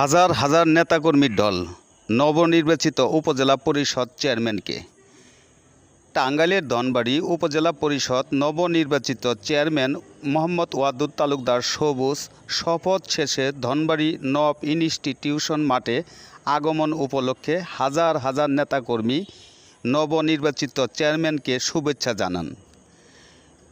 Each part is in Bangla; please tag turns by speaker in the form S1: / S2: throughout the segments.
S1: হাজার হাজার নেতাকর্মীর দল নবনির্বাচিত উপজেলা পরিষদ চেয়ারম্যানকে। টাঙ্গাইলের ধনবাড়ি উপজেলা পরিষদ নবনির্বাচিত চেয়ারম্যান মোহাম্মদ ওয়াদুদ তালুকদার সবুজ শপথ শেষে ধনবাড়ি নব ইনস্টিটিউশন মাঠে আগমন উপলক্ষে হাজার হাজার নেতাকর্মী নবনির্বাচিত চেয়ারম্যানকে শুভেচ্ছা জানান।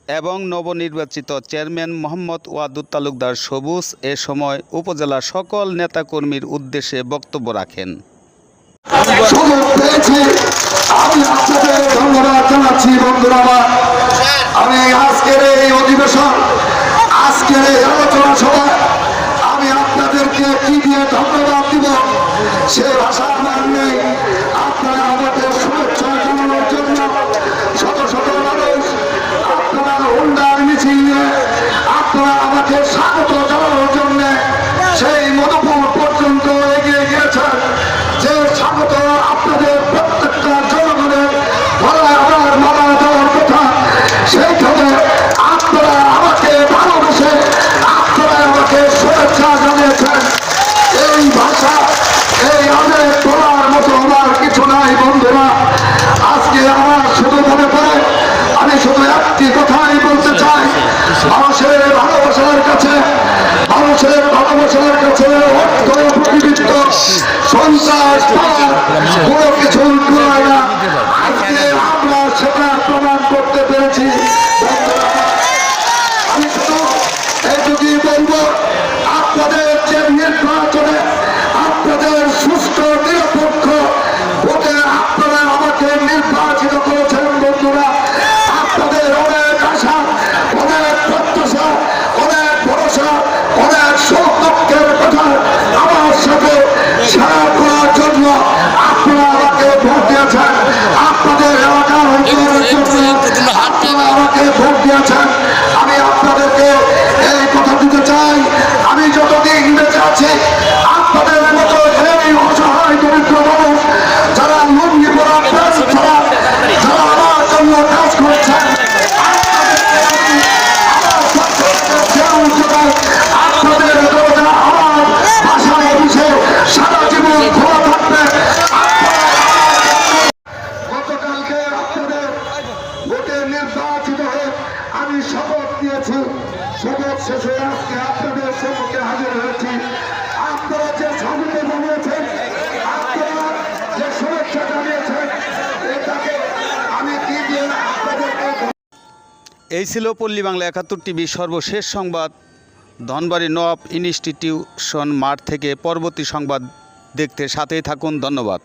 S1: এবং নবনির্বাচিত চেয়ারম্যান মোহাম্মদ ওয়াদুদ তালুকদার সবুজ এ সময় উপজেলা সকল নেতাকর্মীর উদ্দেশ্যে বক্তব্য রাখেন।
S2: আমি আজকের এই অধিবেশন, আজকের এই আলোচনা সভায় কোনো কিছু one time. আমি শপথ শপথ শেষে আজকে আপনাদের সম্মুখে হাজির হয়েছি। আপনারা যে জানিয়েছেন
S1: এই ছিল পল্লী বাংলা একাত্তর টিভি সর্বশেষ সংবাদ। ধনবাড়ি নব ইনস্টিটিউশন মাঠ থেকে পরবর্তী সংবাদ দেখতে সাথেই থাকুন। ধন্যবাদ।